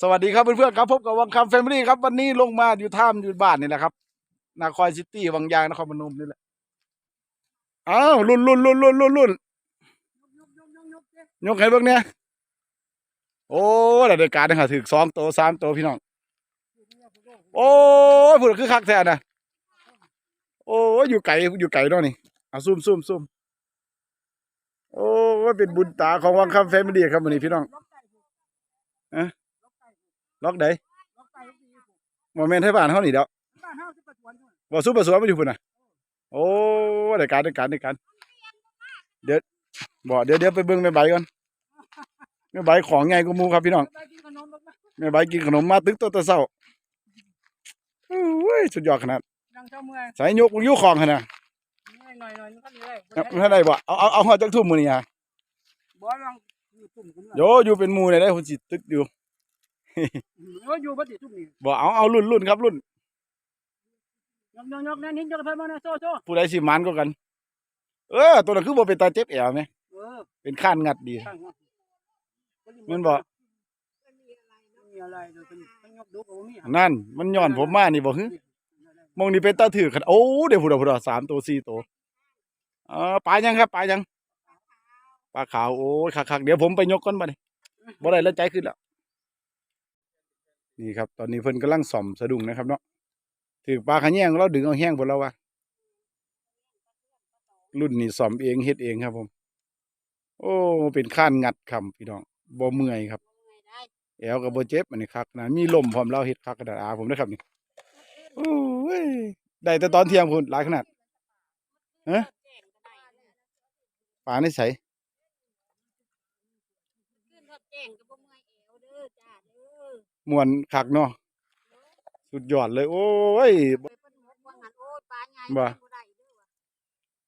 สวัสดีครับเพื่อนๆครับพบกับวังคำแฟมิลี่ครับ วันนี้ลงมาอยู่ท่ามอยู่บ้านนี่แหละครับนาครซิตี้วังยางนครพนมนี่แหละอ้าวรุ่นรุ่นรุ่นรุ่นรุ่นรุ่นยกให้เบิ่งเนี่ยโอ้ได้รายการนะฮะถึกสองโตสามโตพี่น้องโอ้ยพูดคือคักแท้นะโอ้ยอยู่ไกลอยู่ไกลเนาะนี่เอาซุ่มซุ่มซุ่มโอ้ยเป็นบุญตาของวังคำแฟมิลี่ครับวันนี้พี่น้อง ล็อกใดโมเมนต์ให้บ้านเฮานี่เด้อบ่สู้บ่สวนมาอยู่พุ่นน่ะ โอ้ได้การได้การได้การเดี๋ยวบ่เดี๋ยวเดี๋ยวไปเบิ่งแม่ใบก่อนแม่ใบของใหญ่กว่าหมู่ครับพี่น้องแม่ใบกินขนมมาตึกตัวแตะเช้าโอ้ยสุดยอดขนาดดังเจ้าเมื่อยใส่ยกอยู่ของขนาดหน่อยหน่อยมันก็เลยเท่าใดบ่เอาเอาเอาฮอดจักทุ่มมื้อนี้ฮะบ่ลองอยู่ ตุ่มกันโยอยู่เป็นหมู่ได้ได้พุ่นสิตึกอยู่เอออยู่บ่ติตุ่มนี่บ่เอาเอารุ่นรุ่นครับรุ่น ยกยกยกนั่นนี่ยกไปมานะโซ่โซ่ผู้ใดสิมันก็กัน เออ ตัวนั้นคือบ่เป็นตาเจ็บแอวแหม เออเป็นข้านงัดดีช่างว่ามันบ่มีอะไรเดี๋ยวเป็นต้องยกดูก็บ่มีนั่น มันย้อนผมมานี่บ่ฮึมองนี่เป็นตาถือกันโอ้เดี๋ยวพูดเอาพูดเอาสามตัวสี่ตัวเออปลายังครับปลายัง ปลาขาวโอ้ยคักๆเดี๋ยวผมไปยกก่อนบัดนี้บ่ได้แล้วใจขึ้นแล้วนี่ครับ ตอนนี้เพิ่นกำลังส่อมสะดุ้งนะครับเนาะถือปลาขะแยงเราดึงเอาแห้งพุ่นแล้ววะรุ่นนี้ซ่อมเองเฮ็ดเองครับผม โอ้เป็นข้านงัดคำพี่น้องบ่เมื่อยครับแอวกับโบเจ็บอันนี้คักนะมีลมพร้อมเราเฮ็ดคักกระดาษอาผมนะครับนี่โอ้ยได้แต่ตอนเที่ยงพุ่นหลายขนาดฮะป่าในใส ขึ้นรถแจ้งก็บ่เมื่อยเอวเด้อจ้าเด้อ มวนคักเนาะสุดยอดเลย โอ้ยไปเพิ่นหมกว่างั้นโอ้ยปลาใหญ่บ่บ่ได้เด้อว่ะ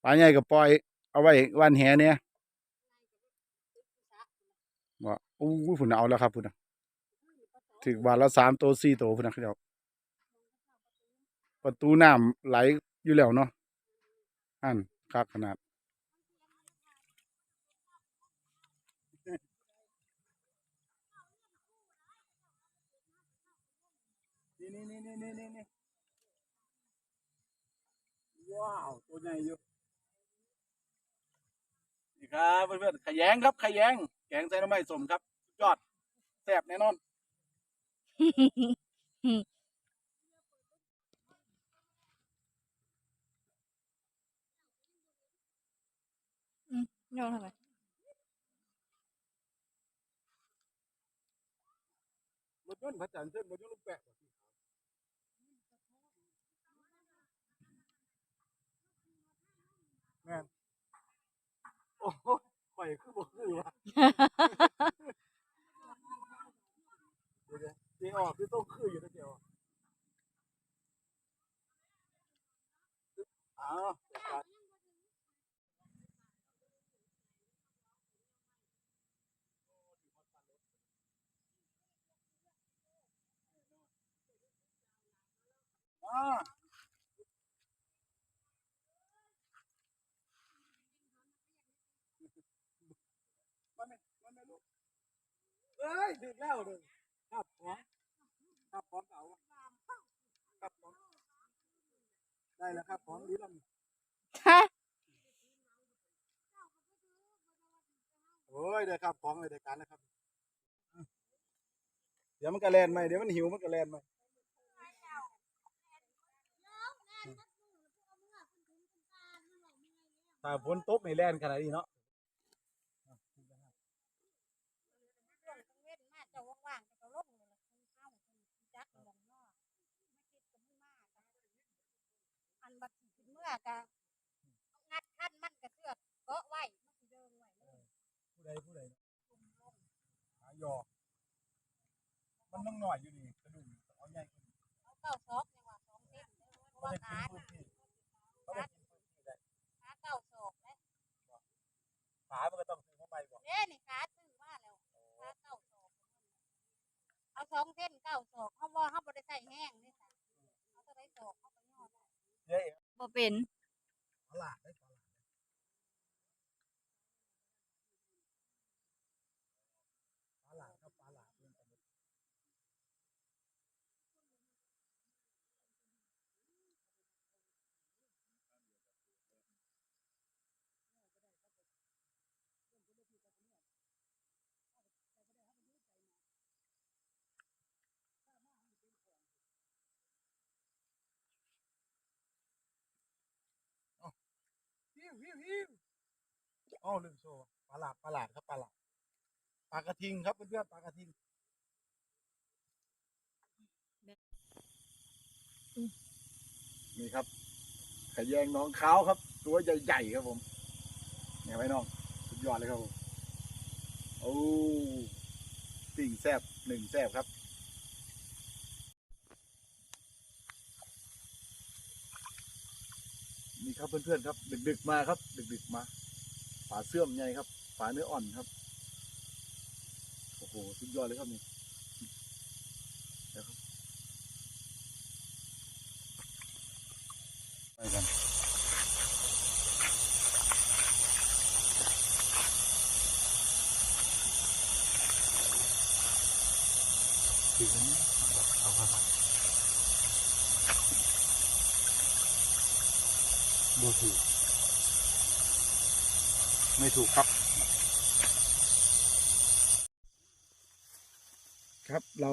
ป่าใหญ่ก็ปล่อย เอาไว้วันแหเนี่ยว่าอู้ยพุ่นน่ะเอาแล้วครับพุ่นน่ะถึกบาทละสามตัวสี่ตัวพุ่นน่ะเขาเจ้าประตูน้ำไหลอยู่แล้วเนาะอันคักขนาด นี่นี่นี่นี่นี่นี่ว้าว ตัวใหญ่อยู่ นี่ครับเพื่อนๆขยงครับขยงแกงใส่น้ำมันสมครับ ยอดแซ่บแน่นอนโยนทำไมรถยนต์พระจันทร์เส้นรถยนต์ลูกแปะ แม่นโอ้โหข่อยคือบ่คือวะเดี๋ยวๆเดี๋ยวออกคือต้องคืออยู่นะเดี๋ยวอ้าวเดี๋ยวก่อนอ่ามันไม่มันไม่รู้ เอ้ยถึงแล้วเลยครับของครับของเก่าครับของได้แล้วครับของดีแล้วนี่โอ้ยได้ครับของเลยได้การแล้วครับอืมเดี๋ยวมันก็แลนไหมเดี๋ยวมันหิวมันก็แลนไหมถ้าฝนตกในแลนขนาดนี้เนาะ เว้นมาเจ้าว่างๆเจ้าลงเลยล่ะคุณเข้าคุณจักหมองนอกไม่คิดกับมึงมากจ้ะอันบัดสิขึ้นเมื่ อกะงัดคันมันกระเทือกเกาะไว้มันสิเดินไว้เลยผู้ใดผู้ใดหายอกมันต้องหน่อยอยู่นี่กระดุมเอาใหญ่กว่านี้เอาเก้าซอกจังหวะสองเส้นเด้อเพราะเขาว่าได้กิขานพื้นที่เขาได้กินพื้นที่ได้ขาเก้าศอกแล้วขามันก็ต้องซื้อเข้าไปบอกเด้นี่ขาซื้อมาแล้วขาเก้าศอกเอาสองเส้นเก้าศอกเขาบ่เขาบ่ได้ใส่แห้งนี่ค่ะเขาจะได้ศอกเขาก็ย่อได้ เย้ บ่ เป็นตลาดได้ตลาดตลาดครับตลาด ฮิวฮิวอ๋อลืมโชว์ปลาหลาดปลาหลาดครับปลาหลาดปลากระทิงครับเพื่อนๆปลากระทิงนี่ครับขยงน้องเขาครับ ตัวใหญ่ๆครับผมเนี่ยไว้น้องสุดยอดเลยครับผมโอ้ติ่งแซบหนึ่งแซบครับ นี่ครับเพื่อนๆครับ ดึกๆมาครับ ดึกๆมาฝาเสื่อมใหญ่ครับฝาเนื้ออ่อนครับโอ้โหสุดยอดเลยครับนี่เดี๋ยวครับไปกันถึงเอาครับโบถูกไม่ถูกครับ ครับเรา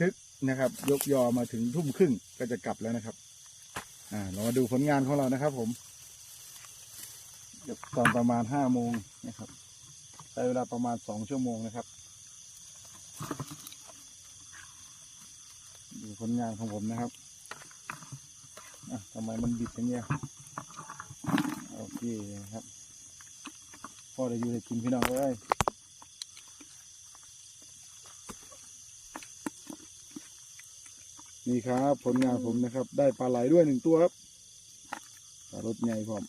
ทึกนะครับ ยกยอมาถึงทุ่มครึ่งก็จะกลับแล้วนะครับ อ่า เรามาดูผลงานของเรานะครับ ผมเดี๋ยวตอนประมาณห้าโมงนะครับใช้เวลาประมาณสองชั่วโมงนะครับดูผลงานของผมนะครับอะทำไมมันบิดอย่างเงี้ย โอเคนะครับพ่อได้อยู่ได้กินพี่น้องเลยนี่ครับ ผลงานผมนะครับ ได้ปลาไหลด้วยหนึ่งตัวครับปลารถใหญ่พร้อม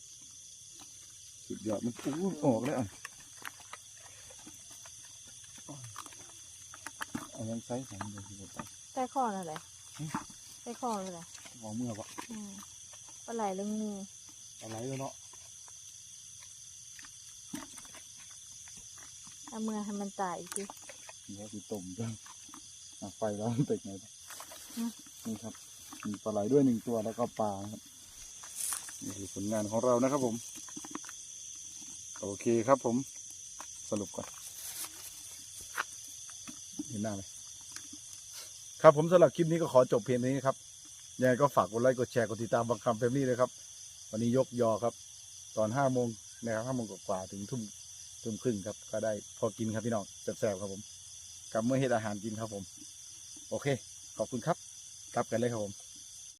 สุดยอดมันอู้ออกแล้วอะเอายังไซส์สามเดือนที่ผมไปใต้คอนั่นแหละใต้คอนั่นแหละหอเมื่อปะอืมปลาไหลเรื่องงูปลาไหลแล้วเนาะ เอามือให้มันตายอีกทีเดี๋ยวสิต้มด้วยอะไฟแล้วติดไงปะอืมนี่ครับ มีปลาไหลด้วยหนึ่งตัวแล้วก็ปลานะครับนี่คือผลงานของเรานะครับผม โอเคครับผม สรุปก่อนเห็นหน้าไหมครับผมสำหรับคลิปนี้ก็ขอจบเพียงเท่านี้ครับ ยังไงก็ฝากกดไลค์กดแชร์กดติดตามบางคำแฟมิลี่เลยครับ วันนี้ยกยอครับ ตอนห้าโมงนะครับห้าโมงกว่าๆถึงทุ่ม ทุ่มครึ่งครับ ก็ได้พอกินครับพี่น้องแซ่บๆครับผมกับเมื่อเฮ็ดอาหารกินครับผม โอเค ขอบคุณครับกลับกันเลยครับผม